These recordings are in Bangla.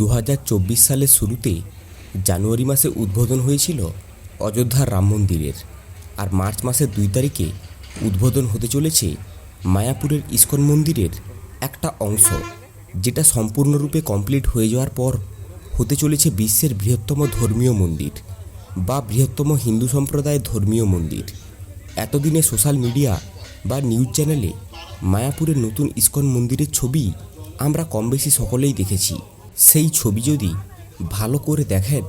দু হাজার চব্বিশ সালের শুরুতে জানুয়ারি মাসে উদ্বোধন হয়েছিল অযোধ্যার রাম মন্দিরের। আর মার্চ মাসের দুই তারিখে উদ্বোধন হতে চলেছে মায়াপুরের ইস্কন মন্দিরের একটা অংশ, যেটা সম্পূর্ণরূপে কমপ্লিট হয়ে যাওয়ার পর হতে চলেছে বিশ্বের বৃহত্তম ধর্মীয় মন্দির বা বৃহত্তম হিন্দু সম্প্রদায়ের ধর্মীয় মন্দির। এতদিনে সোশ্যাল মিডিয়া বা নিউজ চ্যানেলে মায়াপুরের নতুন ইস্কন মন্দিরের ছবি আমরা কম বেশি সকলেই দেখেছি। সেই ছবি যদি ভালো করে দেখেন,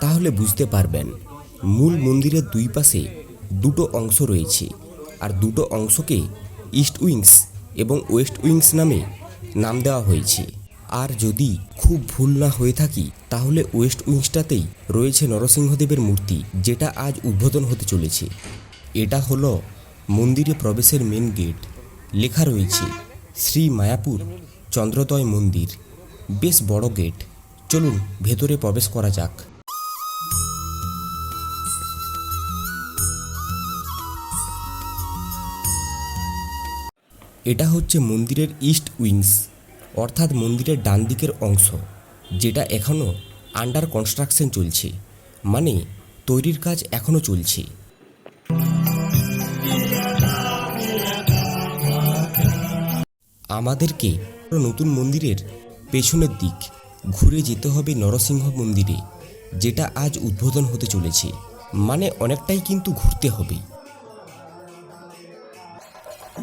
তাহলে বুঝতে পারবেন মূল মন্দিরের দুই পাশে দুটো অংশ রয়েছে। আর দুটো অংশকে ইস্ট উইংস এবং ওয়েস্ট উইংস নামে নাম দেওয়া হয়েছে। আর যদি খুব ভুল না হয়ে থাকি, তাহলে ওয়েস্ট উইংসটাতেই রয়েছে নরসিংহদেবের মূর্তি, যেটা আজ উদ্বোধন হতে চলেছে। এটা হলো মন্দিরে প্রবেশের মেন গেট লেখা রয়েছে, শ্রী মায়াপুর চন্দ্রোদয় মন্দির। বেশ বড় গেট। চলুন, ভেতরে প্রবেশ করা যাক। এটা হচ্ছে মন্দিরের ইস্ট উইংস, অর্থাৎ মন্দিরের ডান দিকের অংশ, যেটা এখনও আন্ডার কনস্ট্রাকশন চলছে মানে তৈরির কাজ এখনও চলছে। আমাদেরকে নতুন মন্দিরের পেছনের দিক ঘুরে যেতে হবে নরসিংহ মন্দিরে, যেটা আজ উদ্বোধন হতে চলেছে। মানে অনেকটাই কিন্তু ঘুরতে হবে।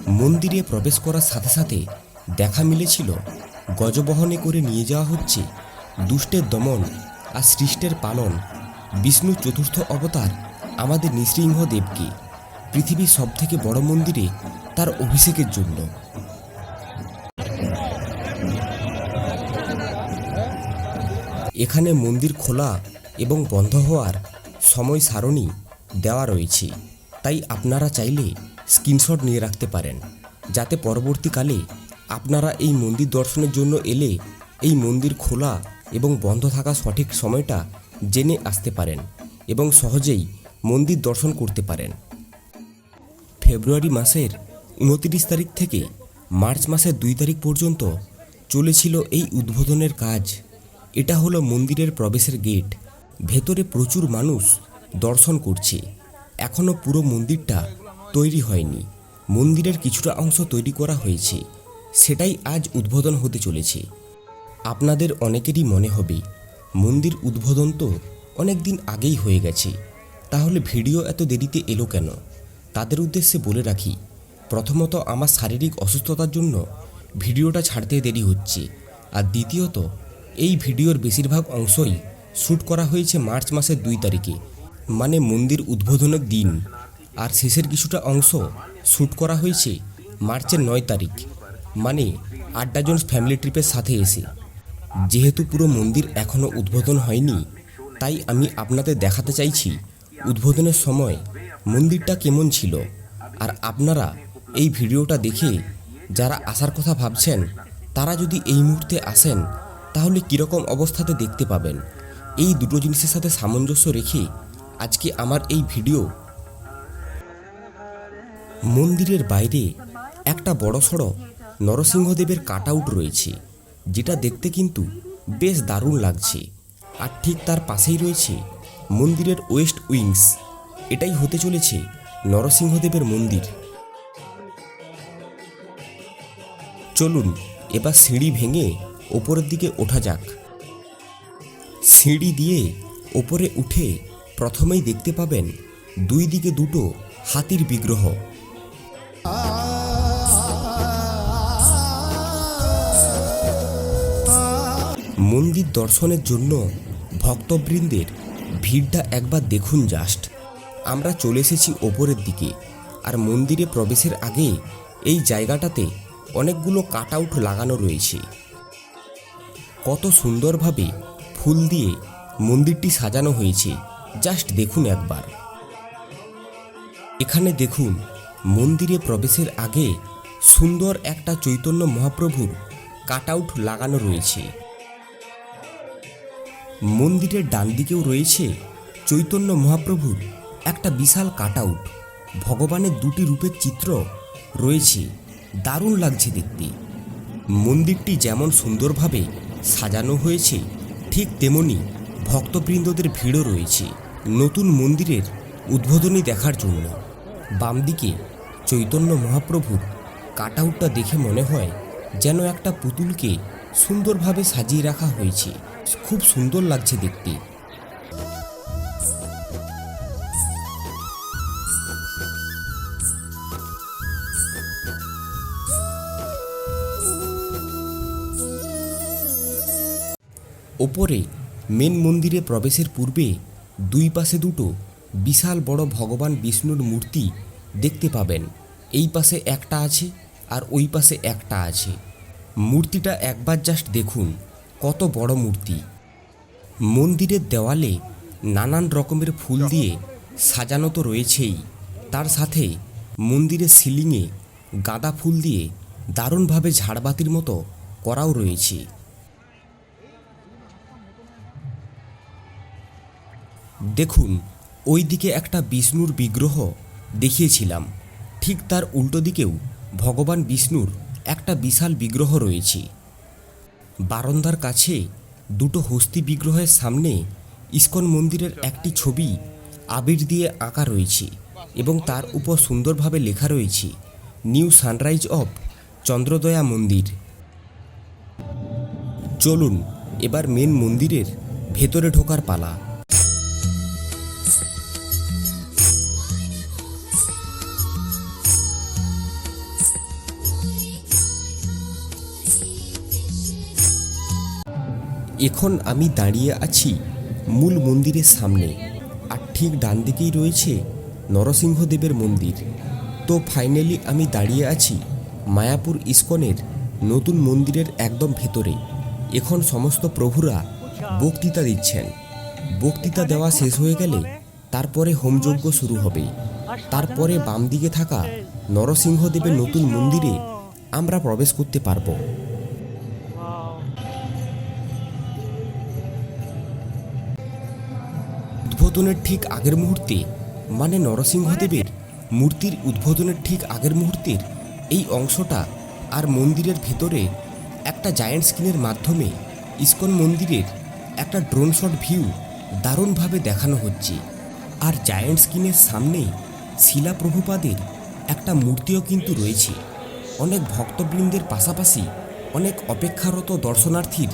মন্দিরে প্রবেশ করার সাথে সাথে দেখা মিলেছিল, গজবহনে করে নিয়ে যাওয়া হচ্ছে দুষ্টের দমন আর সৃষ্টের পালন। বিষ্ণু চতুর্থ অবতার আমাদের নৃসিংহদেবকে, পৃথিবীর সবথেকে বড় মন্দিরে তার অভিষেকের জন্য। এখানে মন্দির খোলা এবং বন্ধ হওয়ার সময় সারণী দেওয়া রয়েছে। তাই আপনারা চাইলে স্ক্রিনশট নিয়ে রাখতে পারেন, যাতে পরবর্তীকালে আপনারা এই মন্দির দর্শনের জন্য এলে এই মন্দির খোলা এবং বন্ধ থাকা সঠিক সময়টা জেনে আসতে পারেন এবং সহজেই মন্দির দর্শন করতে পারেন। ফেব্রুয়ারি মাসের উনত্রিশ তারিখ থেকে মার্চ মাসের দুই তারিখ পর্যন্ত চলেছিল এই উদ্বোধনের কাজ। এটা হলো মন্দিরের প্রবেশের গেট। ভেতরে প্রচুর মানুষ দর্শন করছে। এখনও পুরো মন্দিরটা তৈরি হয়নি। মন্দিরের কিছুটা অংশ তৈরি করা হয়েছে। সেটাই আজ উদ্বোধন হতে চলেছে। আপনাদের অনেকেরই মনে হবে, মন্দির উদ্বোধন তো অনেক দিন আগেই হয়ে গেছে। তাহলে ভিডিও এত দেরিতে এলো কেন? তাদের উদ্দেশ্যে বলে রাখি, প্রথমত আমার শারীরিক অসুস্থতার জন্য ভিডিওটা ছাড়তে দেরি হচ্ছে। আর দ্বিতীয়ত এই ভিডিওর বেশিরভাগ অংশই শ্যুট করা হয়েছে মার্চ মাসের দুই তারিখে মানে মন্দির উদ্বোধনের দিন। আর শেষের কিছুটা অংশ শ্যুট করা হয়েছে মার্চের নয় তারিখ মানে আড্ডা জোন্স ফ্যামিলি ট্রিপের সাথে এসে। যেহেতু পুরো মন্দির এখনও উদ্বোধন হয়নি, তাই আমি আপনাদের দেখাতে চাইছি উদ্বোধনের সময় মন্দিরটা কেমন ছিল। আর আপনারা এই ভিডিওটা দেখে যারা আসার কথা ভাবছেন, তারা যদি এই মুহূর্তে আসেন তাহলে কীরকম অবস্থাতে দেখতে পাবেন? এই দুটো জিনিসের সাথে সামঞ্জস্য রেখে আজকে আমার এই ভিডিও। মন্দিরের বাইরে একটা বড়সড় নরসিংহদেবের কাট আউট রয়েছে, যেটা দেখতে কিন্তু বেশ দারুণ লাগছে। আর ঠিক তার পাশেই রয়েছে মন্দিরের ওয়েস্ট উইংস। এটাই হতে চলেছে নরসিংহদেবের মন্দির। চলুন, এবার সিঁড়ি ভেঙে ওপরের দিকে ওঠা যাক। সিঁড়ি দিয়ে ওপরে উঠে প্রথমেই দেখতে পাবেন দুই দিকে দুটো হাতির বিগ্রহ। মন্দির দর্শনের জন্য ভক্তবৃন্দের ভিড়টা একবার দেখুন জাস্ট। আমরা চলে এসেছি ওপরের দিকে আর মন্দিরে প্রবেশের আগে এই জায়গাটাতে অনেকগুলো কাট আউট লাগানো রয়েছে। কত সুন্দরভাবে ফুল দিয়ে মন্দিরটি সাজানো হয়েছে। জাস্ট দেখুন একবার। এখানে দেখুন, মন্দিরে প্রবেশের আগে সুন্দর একটা চৈতন্য মহাপ্রভুর কাট আউট লাগানো রয়েছে। মন্দিরের ডান দিকেও রয়েছে চৈতন্য মহাপ্রভুর একটা বিশাল কাট আউট ভগবানের দুটি রূপের চিত্র রয়েছে। দারুণ লাগছে দেখতে। মন্দিরটি যেমন সুন্দরভাবে সাজানো হয়েছে, ঠিক তেমনি ভক্তবৃন্দদের ভিড়ও রয়েছে। নতুন মন্দিরের উদ্বোধনী দেখার জন্য। বাম দিকে চৈতন্য মহাপ্রভুর কাটআউটটা দেখে মনে হয় যেন একটা পুতুলকে সুন্দরভাবে সাজিয়ে রাখা হয়েছে। খুব সুন্দর লাগছে দেখতে। ওপরে মেন মন্দিরে প্রবেশের পূর্বে দুই পাশে দুটো বিশাল বড় ভগবান বিষ্ণুর মূর্তি দেখতে পাবেন। এই পাশে একটা আছে আর ওই পাশে একটা আছে। মূর্তিটা একবার জাস্ট দেখুন, কত বড় মূর্তি। মন্দিরের দেওয়ালে নানান রকমের ফুল দিয়ে সাজানো তো রয়েছেই। তার সাথে মন্দিরের সিলিংয়ে গাঁদা ফুল দিয়ে দারুণভাবে ঝাড়বাতির মতো করাও রয়েছে। দেখুন ওই দিকে একটা বিষ্ণুর বিগ্রহ দেখিয়েছিলাম। ঠিক তার উল্টো দিকেও ভগবান বিষ্ণুর একটা বিশাল বিগ্রহ রয়েছে। বারন্দার কাছে দুটো হস্তি বিগ্রহের সামনে ইস্কন মন্দিরের একটি ছবি আবির দিয়ে আঁকা রয়েছে এবং তার উপর সুন্দরভাবে লেখা রয়েছে, নিউ সানরাইজ অফ চন্দ্রদয়া মন্দির। চলুন, এবার মেন মন্দিরের ভেতরে ঢোকার পালা। এখন আমি দাঁড়িয়ে আছি মূল মন্দিরের সামনে, আর ঠিক ডান দিকেই রয়েছে নরসিংহদেবের মন্দির। তো ফাইনালি আমি দাঁড়িয়ে আছি মায়াপুর ইস্কনের নতুন মন্দিরের একদম ভেতরে। এখন সমস্ত প্রভুরা বক্তৃতা দিচ্ছেন। বক্তৃতা দেওয়া শেষ হয়ে গেলে তারপরে হোমযজ্ঞ শুরু হবে। তারপরে বাম দিকে থাকা নরসিংহদেবের নতুন মন্দিরে আমরা প্রবেশ করতে পারব। উদ্বোধনের ঠিক আগের মুহূর্তে মানে নরসিংহদেবের মূর্তির উদ্বোধনের ঠিক আগের মুহূর্তের এই অংশটা আর মন্দিরের ভেতরে একটা জায়ান্ট স্ক্রিনের মাধ্যমে ইস্কন মন্দিরের একটা ড্রোন শট ভিউ দারুণভাবে দেখানো হচ্ছে। আর জায়ান্ট স্ক্রিনের সামনে শিলা প্রভুপাদের একটা মূর্তিও কিন্তু রয়েছে। অনেক ভক্তবৃন্দের পাশাপাশি অনেক অপেক্ষারত দর্শনার্থীর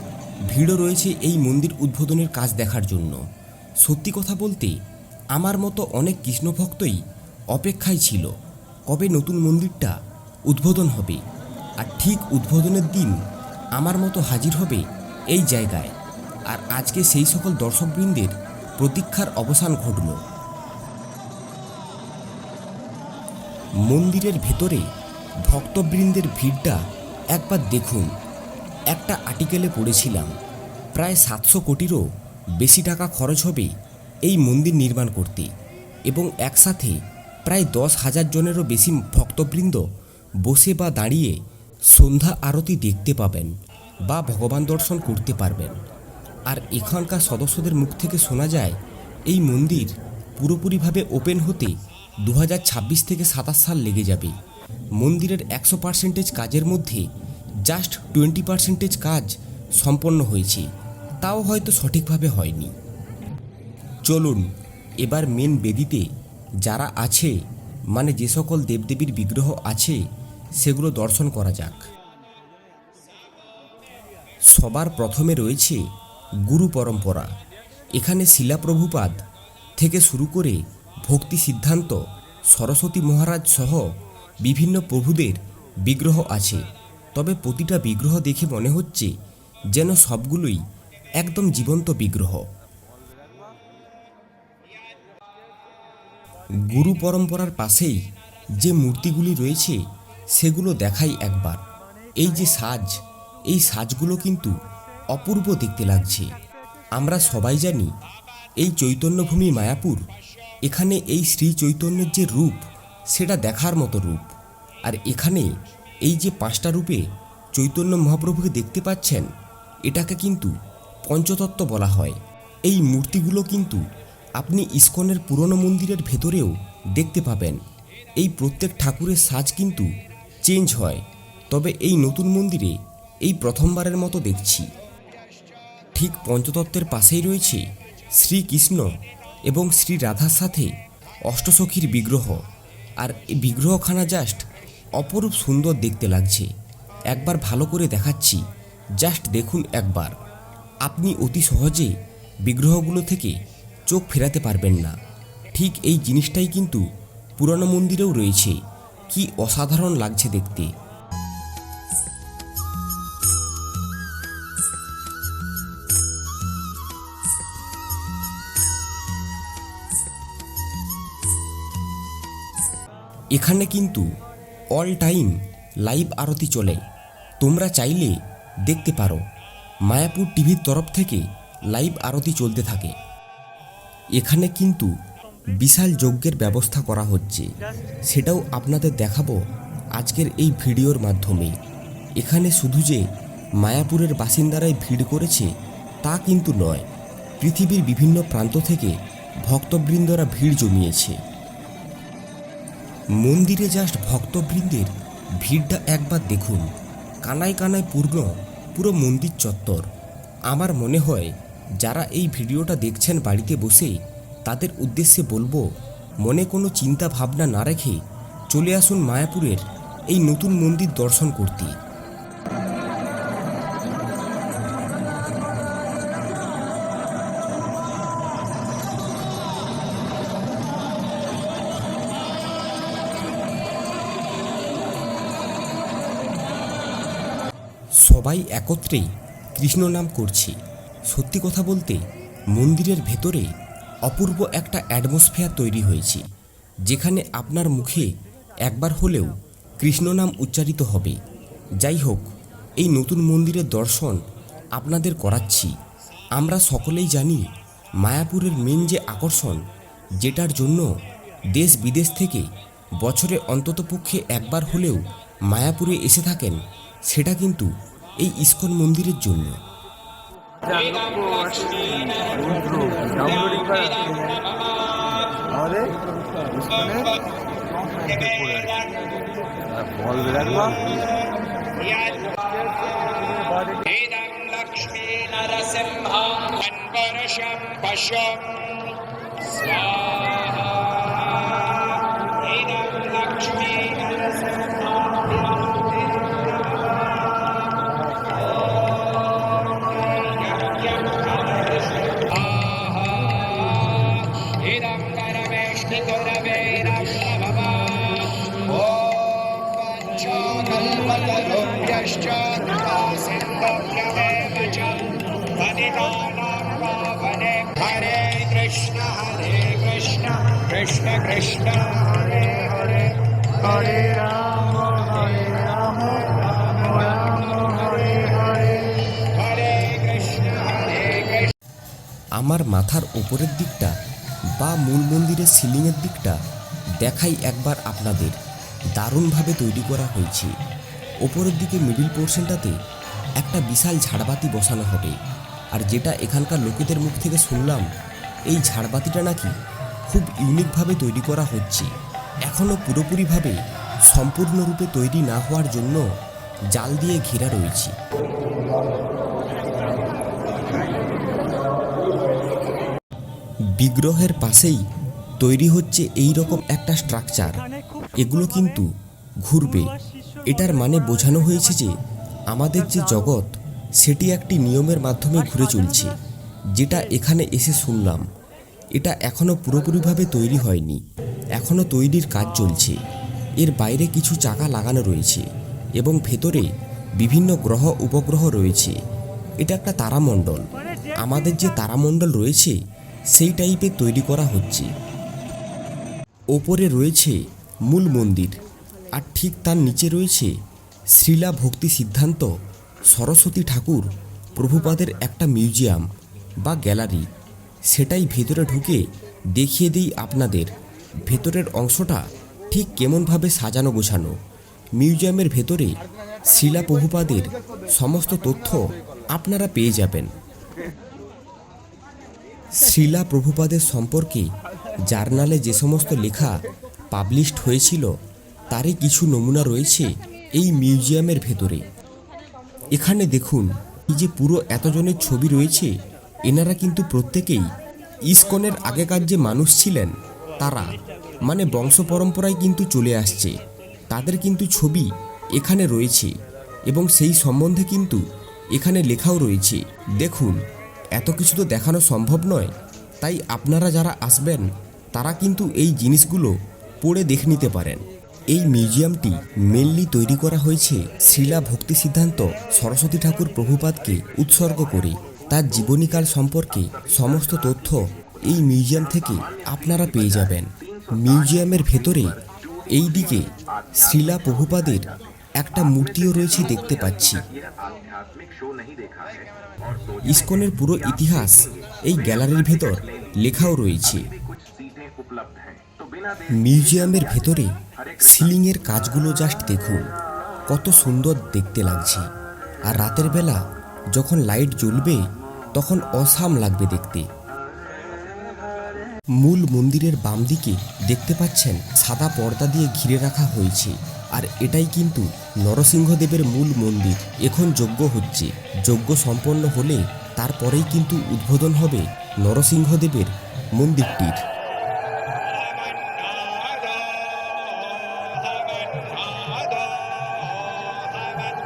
ভিড়ও রয়েছে এই মন্দির উদ্বোধনের কাজ দেখার জন্য। সত্যি কথা বলতে আমার মতো অনেক কৃষ্ণভক্তই অপেক্ষায় ছিল কবে নতুন মন্দিরটা উদ্বোধন হবে আর ঠিক উদ্বোধনের দিন আমার মতো হাজির হবে এই জায়গায়। আর আজকে সেই সকল দর্শকবৃন্দের প্রতীক্ষার অবসান ঘটল। মন্দিরের ভেতরে ভক্তবৃন্দের ভিড়টা একবার দেখুন। একটা আর্টিকেলে পড়েছিলাম, প্রায় সাতশো কোটিরও বেশি টাকা খরচ হবে এই মন্দির নির্মাণ করতে। এবং একসাথে প্রায় দশ হাজার জনেরও বেশি ভক্তবৃন্দ বসে বা দাঁড়িয়ে সন্ধ্যা আরতি দেখতে পাবেন বা ভগবান দর্শন করতে পারবেন। আর এখানকার সদস্যদের মুখ থেকে শোনা যায়, এই মন্দির পুরোপুরিভাবে ওপেন হতে দু হাজার ছাব্বিশ থেকে সাতাশ সাল লেগে যাবে। মন্দিরের একশো পার্সেন্টেজ কাজের মধ্যে জাস্ট টোয়েন্টি পার্সেন্টেজ কাজ সম্পন্ন হয়েছে। তাও হয়তো সঠিকভাবে হয়নি। চলুন, এবার মেন বেদিতে যারা আছে মানে যে সকল দেবদেবীর বিগ্রহ আছে, সেগুলো দর্শন করা যাক। সবার প্রথমে রয়েছে গুরু পরম্পরা। এখানে শিলাপ্রভুপাদ থেকে শুরু করে ভক্তি সিদ্ধান্ত, সরস্বতী মহারাজ সহ বিভিন্ন প্রভুদের বিগ্রহ আছে। তবে প্রতিটা বিগ্রহ দেখে মনে হচ্ছে যেন সবগুলোই একদম জীবন্ত বিগ্রহ। গুরু পরম্পরার পাশেই যে মূর্তিগুলি রয়েছে, সেগুলো দেখাই একবার। এই যে সাজ, এই সাজগুলো কিন্তু অপূর্ব দেখতে লাগছে। আমরা সবাই জানি, এই চৈতন্যভূমি মায়াপুর, এখানে এই শ্রী চৈতন্যের যে রূপ, সেটা দেখার মতো রূপ। আর এখানে এই যে পাঁচটা রূপে চৈতন্য মহাপ্রভুকে দেখতে পাচ্ছেন, এটাকে কিন্তু পঞ্চতত্ত্ব বলা হয়। এই মূর্তিগুলো কিন্তু আপনি ইস্কনের পুরনো মন্দিরের ভেতরেও দেখতে পাবেন। এই প্রত্যেক ঠাকুরের সাজ কিন্তু চেঞ্জ হয়। তবে এই নতুন মন্দিরে এই প্রথমবারের মতো দেখছি। ঠিক পঞ্চতত্ত্বের পাশেই রয়েছে শ্রীকৃষ্ণ এবং শ্রী রাধার সাথে অষ্টসখীর বিগ্রহ। আর এই বিগ্রহখানা জাস্ট অপরূপ সুন্দর দেখতে লাগছে। একবার ভালো করে দেখাচ্ছি। জাস্ট দেখুন একবার। আপনি অতি সহজে বিগ্রহগুলো থেকে চোখ ফেরাতে পারবেন না। ঠিক এই জিনিসটাই কিন্তু পুরনো মন্দিরেও রয়েছে। কি অসাধারণ লাগছে দেখতে। এখানে কিন্তু অল টাইম লাইভ আরতি চলে। তোমরা চাইলে দেখতে পারো। মায়াপুর টিভির তরফ থেকে লাইভ আরতি চলতে থাকে। এখানে কিন্তু বিশাল যজ্ঞের ব্যবস্থা করা হচ্ছে। সেটাও আপনাদের দেখাবো আজকের এই ভিডিওর মাধ্যমে। এখানে শুধু যে মায়াপুরের বাসিন্দারাই ভিড় করেছে, তা কিন্তু নয়। পৃথিবীর বিভিন্ন প্রান্ত থেকে ভক্তবৃন্দরা ভিড় জমিয়েছে। মন্দিরে জাস্ট ভক্তবৃন্দের ভিড়টা একবার দেখুন। কানায় কানায় পূর্ণ পুরো মন্দির চত্বর। আমার মনে হয়, যারা এই ভিডিওটা দেখছেন বাড়িতে বসে তাদের উদ্দেশ্যে বলব, মনে কোনো চিন্তা ভাবনা না রেখে চলে আসুন মায়াপুরের এই নতুন মন্দির দর্শন করতে। সবাই একত্রে কৃষ্ণ নাম করছে। সত্যি কথা বলতে, মন্দিরের ভেতরে অপূর্ব একটা অ্যাটমসফিয়ার তৈরি হয়েছে, যেখানে আপনার মুখে একবার হলেও কৃষ্ণ নাম উচ্চারিত হবে। যাই হোক, এই নতুন মন্দিরের দর্শন আপনাদের করাচ্ছি। আমরা সকলেই জানি মায়াপুরের মেন যে আকর্ষণ, যেটার জন্য দেশ বিদেশ থেকে বছরে অন্ততপক্ষে একবার হলেও মায়াপুরে এসে থাকেন, সেটা কিন্তু এই ইস্কন মন্দিরের জন্য। আমাদের পড়ে আছে पञ्चकल्पतरुभ्यश्च सिन्धुभ्यमेव च पतितानां पावने हरे कृष्ण हरे कृष्ण कृष्ण कृष्ण हरे हरे হরে রাম হরে রাম রাম রাম হরে হরে हरे कृष्ण हरे कृष्ण আমার মাথার ওপরের দিকটা বা মূল মন্দিরের সিলিংয়ের দিকটা দেখাই একবার আপনাদের দারুণভাবে তৈরি করা হয়েছে ওপরের দিকে মিডিল পোর্শনটাতে একটা বিশাল ঝাড়বাতি বসানো হবে। আর যেটা এখানকার লোকেদের মুখ থেকে শুনলাম, এই ঝাড়বাতিটা নাকি খুব ইউনিকভাবে তৈরি করা হচ্ছে। এখনও পুরোপুরিভাবে সম্পূর্ণরূপে তৈরি না হওয়ার জন্য জাল দিয়ে ঘেরা রয়েছে। বিগ্রহের পাশেই তৈরি হচ্ছে এই রকম একটা স্ট্রাকচার এগুলো কিন্তু ঘুরবে। এটার মানে বোঝানো হয়েছে যে আমাদের যে জগৎ, সেটি একটি নিয়মের মাধ্যমে ঘুরে চলছে, যেটা এখানে এসে শুনলাম। এটা এখনও পুরোপুরিভাবে তৈরি হয়নি এখনও তৈরির কাজ চলছে। এর বাইরে কিছু চাকা লাগানো রয়েছে এবং ভেতরে বিভিন্ন গ্রহ, উপগ্রহ রয়েছে। এটা একটা তারামণ্ডল। আমাদের যে তারামণ্ডল রয়েছে, সেই টাইপের তৈরি করা হচ্ছে। ওপরে রয়েছে মূল মন্দির। আর ঠিক তার নিচে রয়েছে শ্রীলা ভক্তি সিদ্ধান্ত, সরস্বতী ঠাকুর, প্রভুপাদের একটা মিউজিয়াম বা গ্যালারি। সেটাই ভেতরে ঢুকে দেখিয়ে দিই আপনাদের ভেতরের অংশটা ঠিক কেমনভাবে সাজানো গোছানো। মিউজিয়ামের ভেতরে শিলা প্রভুপাদের সমস্ত তথ্য আপনারা পেয়ে যাবেন। শ্রীলা প্রভুপাদের সম্পর্কে জার্নালে যে সমস্ত লেখা পাবলিশড হয়েছিল তারই কিছু নমুনা রয়েছে এই মিউজিয়ামের ভেতরে। এখানে দেখুন, এই যে পুরো এতজনের ছবি রয়েছে, এনারা কিন্তু প্রত্যেকেই ইসকনের আগেকার যে মানুষ ছিলেন, তারা মানে বংশ পরম্পরায় কিন্তু চলে আসছে। তাদের কিন্তু ছবি এখানে রয়েছে এবং সেই সম্বন্ধে কিন্তু এখানে লেখাও রয়েছে। দেখুন, এত কিছু তো দেখানো সম্ভব নয়, তাই আপনারা যারা আসবেন, তারা কিন্তু এই জিনিসগুলো পড়ে দেখে নিতে পারেন। এই মিউজিয়ামটি মেনলি তৈরি করা হয়েছে শ্রীলা ভক্তি সিদ্ধান্ত সরস্বতী ঠাকুর প্রভুপাদকে উৎসর্গ করে। তার জীবনীকাল সম্পর্কে সমস্ত তথ্য এই মিউজিয়াম থেকে আপনারা পেয়ে যাবেন। মিউজিয়ামের ভেতরে এই দিকে শ্রীলা প্রভুপাদের একটা মূর্তিও রয়েছে দেখতে পাচ্ছি। ইসকনের পুরো ইতিহাস এই গ্যালারির ভেতর লেখাও রয়েছে। মিউজিয়ামের ভেতরে সিলিংয়ের কাজগুলো জাস্ট দেখুন। কত সুন্দর দেখতে লাগছে। আর রাতের বেলা যখন লাইট জ্বলবে, তখন অসাম লাগবে দেখতে। মূল মন্দিরের বাম দিকে দেখতে পাচ্ছেন সাদা পর্দা দিয়ে ঘিরে রাখা হয়েছে। আর এটাই কিন্তু নরসিংহদেবের মূল মন্দির। এখন যজ্ঞ হচ্ছে। যজ্ঞ সম্পন্ন হলে তারপরেই কিন্তু উদ্বোধন হবে নরসিংহদেবের মন্দিরটির।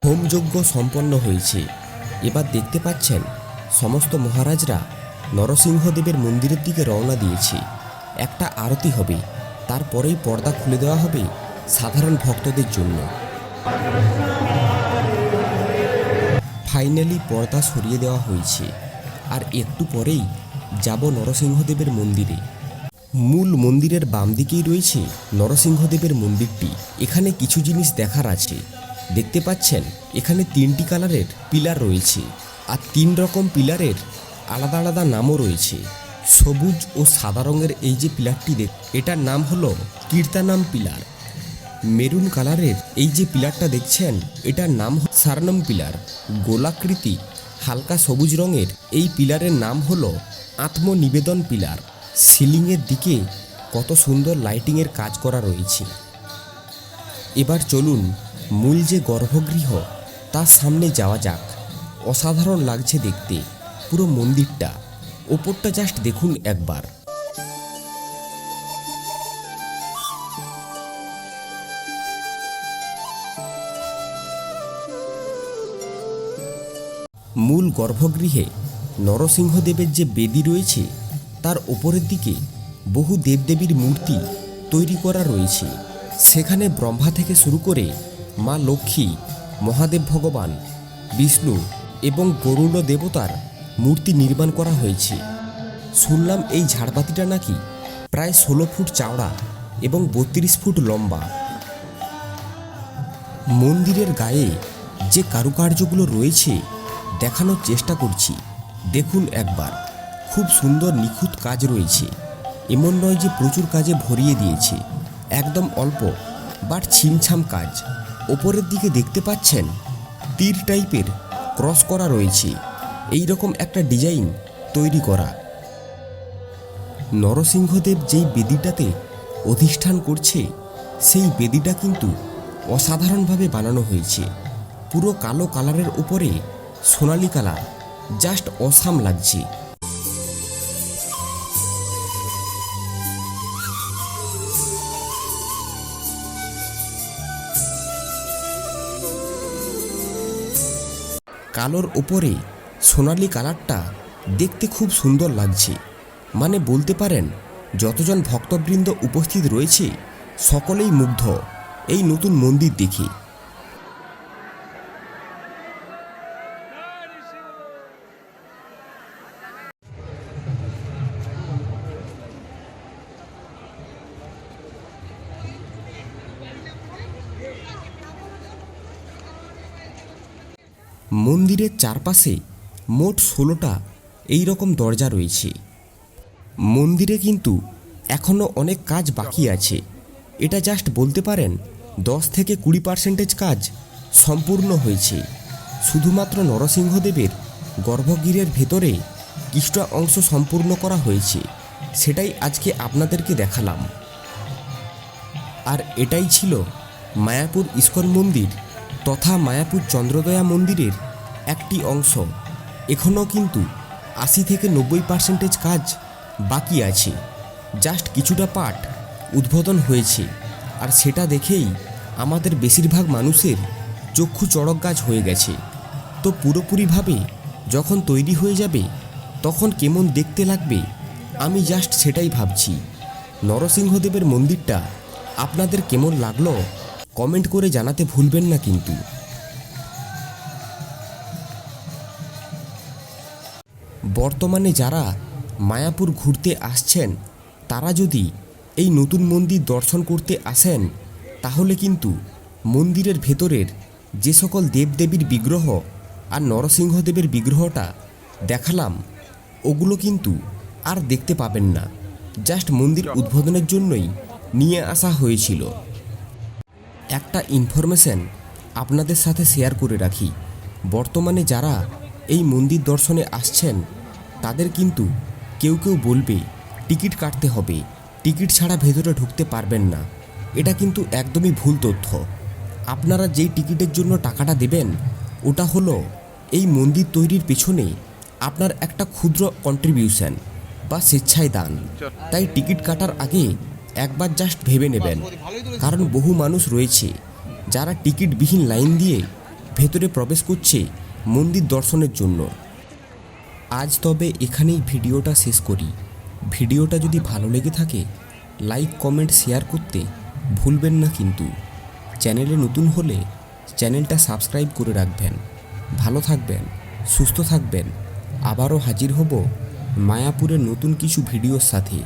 হোমযজ্ঞ সম্পন্ন হয়েছে। এবার দেখতে পাচ্ছেন, সমস্ত মহারাজরা নরসিংহদেবের মন্দিরের দিকে রওনা দিয়েছে। একটা আরতি হবে, তারপরেই পর্দা খুলে দেওয়া হবে সাধারণ ভক্তদের জন্য। ফাইনালি পর্দা সরিয়ে দেওয়া হয়েছে, আর একটু পরেই যাব নরসিংহদেবের মন্দিরে। মূল মন্দিরের বাম দিকেই রয়েছে নরসিংহদেবের মন্দিরটি। এখানে কিছু জিনিস দেখার আছে। দেখতে পাচ্ছেন? এখানে তিনটি কালারের পিলার রয়েছে আর তিন রকম পিলারের আলাদা আলাদা নামও রয়েছে। সবুজ ও সাদা রঙের এই যে পিলারটি দেখ, এটার নাম হলো কীর্তানাম পিলার। মেরুন কালারের এই যে পিলারটা দেখছেন, এটার নাম সারনম পিলার। গোলাকৃতি হালকা সবুজ রঙের এই পিলারের নাম হলো আত্মনিবেদন পিলার। সিলিংয়ের দিকে কত সুন্দর লাইটিংয়ের কাজ করা রয়েছে। এবার চলুন মূল যে গর্ভগৃহ তার সামনে যাওয়া যাক। অসাধারণ লাগছে দেখতে, পুরো মন্দিরটা। ওপরটা জাস্ট দেখুন একবার। মূল গর্ভগৃহে নরসিংহদেবের যে বেদি রয়েছে, তার ওপরের দিকে বহু দেবদেবীর মূর্তি তৈরি করা রয়েছে। সেখানে ব্রহ্মা থেকে শুরু করে মা লক্ষ্মী, মহাদেব ভগবান, বিষ্ণু এবং গরুড় দেবতার মূর্তি নির্মাণ করা হয়েছে। শুনলাম এই ঝাড়বাতিটা নাকি প্রায় ষোলো ফুট চওড়া এবং বত্রিশ ফুট লম্বা। মন্দিরের গায়ে যে কারুকার্যগুলো রয়েছে, দেখানোর চেষ্টা করছি। দেখুন একবার, খুব সুন্দর নিখুঁত কাজ রয়েছে। এমন নয় যে প্রচুর কাজে ভরিয়ে দিয়েছে। একদম অল্প, বাট ছিমছাম কাজ। ওপরের দিকে দেখতে পাচ্ছেন তীর টাইপের ক্রস করা রয়েছে। এই রকম একটা ডিজাইন তৈরি করা। নরসিংহদেব যেই বেদিটাতে অধিষ্ঠান করছে, সেই বেদিটা কিন্তু অসাধারণভাবে বানানো হয়েছে। পুরো কালো কালারের উপরে সোনালি কালার, জাস্ট অসাম লাগছে। কালোর ওপরে সোনালি কালারটা দেখতে খুব সুন্দর লাগছে। মানে বলতে পারেন, যতজন ভক্তবৃন্দ উপস্থিত রয়েছে, সকলেই মুগ্ধ। এই নতুন মন্দির দেখে। মন্দিরের চারপাশে মোট ষোলোটা এই রকম দরজা রয়েছে। মন্দিরে কিন্তু এখনও অনেক কাজ বাকি আছে। এটা জাস্ট বলতে পারেন দশ থেকে কুড়ি পার্সেন্টেজ কাজ সম্পূর্ণ হয়েছে। শুধুমাত্র নরসিংহদেবের গর্ভগৃহের ভেতরে কিছুটা অংশ সম্পূর্ণ করা হয়েছে। সেটাই আজকে আপনাদেরকে দেখালাম। আর এটাই ছিল মায়াপুর ইস্কন মন্দির তথা মায়াপুর চন্দ্রদয়া মন্দিরের একটি অংশ। এখনও কিন্তু আশি থেকে নব্বই পার্সেন্টেজ কাজ বাকি আছে। জাস্ট কিছুটা পার্ট উদ্বোধন হয়েছে। আর সেটা দেখেই আমাদের বেশিরভাগ মানুষের চক্ষু চড়ক গাছ হয়ে গেছে। তো পুরোপুরিভাবে যখন তৈরি হয়ে যাবে, তখন কেমন দেখতে লাগবে, আমি জাস্ট সেটাই ভাবছি। নরসিংহদেবের মন্দিরটা আপনাদের কেমন লাগল, কমেন্ট করে জানাতে ভুলবেন না কিন্তু। বর্তমানে যারা মায়াপুর ঘুরতে আসছেন, তারা যদি এই নতুন মন্দির দর্শন করতে আসেন, তাহলে কিন্তু মন্দিরের ভেতরের যে সকল দেবদেবীর বিগ্রহ আর নরসিংহদেবের বিগ্রহটা দেখালাম, ওগুলো কিন্তু আর দেখতে পাবেন না। জাস্ট মন্দির উদ্বোধনের জন্যই নিয়ে আসা হয়েছিল। একটা ইনফরমেশন আপনাদের সাথে শেয়ার করে রাখি। বর্তমানে যারা এই মন্দির দর্শনে আসছেন তাদের কিন্তু কেউ কেউ বলবে, টিকিট কাটতে হবে, টিকিট ছাড়া ভেতরে ঢুকতে পারবেন না। এটা কিন্তু একদমই ভুল তথ্য। আপনারা যেই টিকিটের জন্য টাকাটা দেবেন, ওটা হলো এই মন্দির তৈরির পেছনে আপনার একটা ক্ষুদ্র কন্ট্রিবিউশন বা স্বেচ্ছায় দান। তাই টিকিট কাটার আগে একবার জাস্ট ভেবে নেবেন। কারণ বহু মানুষ রয়েছে যারা টিকিটবিহীন লাইন দিয়ে ভেতরে প্রবেশ করছে মন্দির দর্শনের জন্য। আজ তবে এখানেই ভিডিওটা শেষ করি। ভিডিওটা যদি ভালো লেগে থাকে লাইক কমেন্ট শেয়ার করতে ভুলবেন না কিন্তু। চ্যানেলে নতুন হলে চ্যানেলটা সাবস্ক্রাইব করে রাখবেন। ভালো থাকবেন, সুস্থ থাকবেন। আবারও হাজির হব মায়াপুরের নতুন কিছু ভিডিওর সাথে।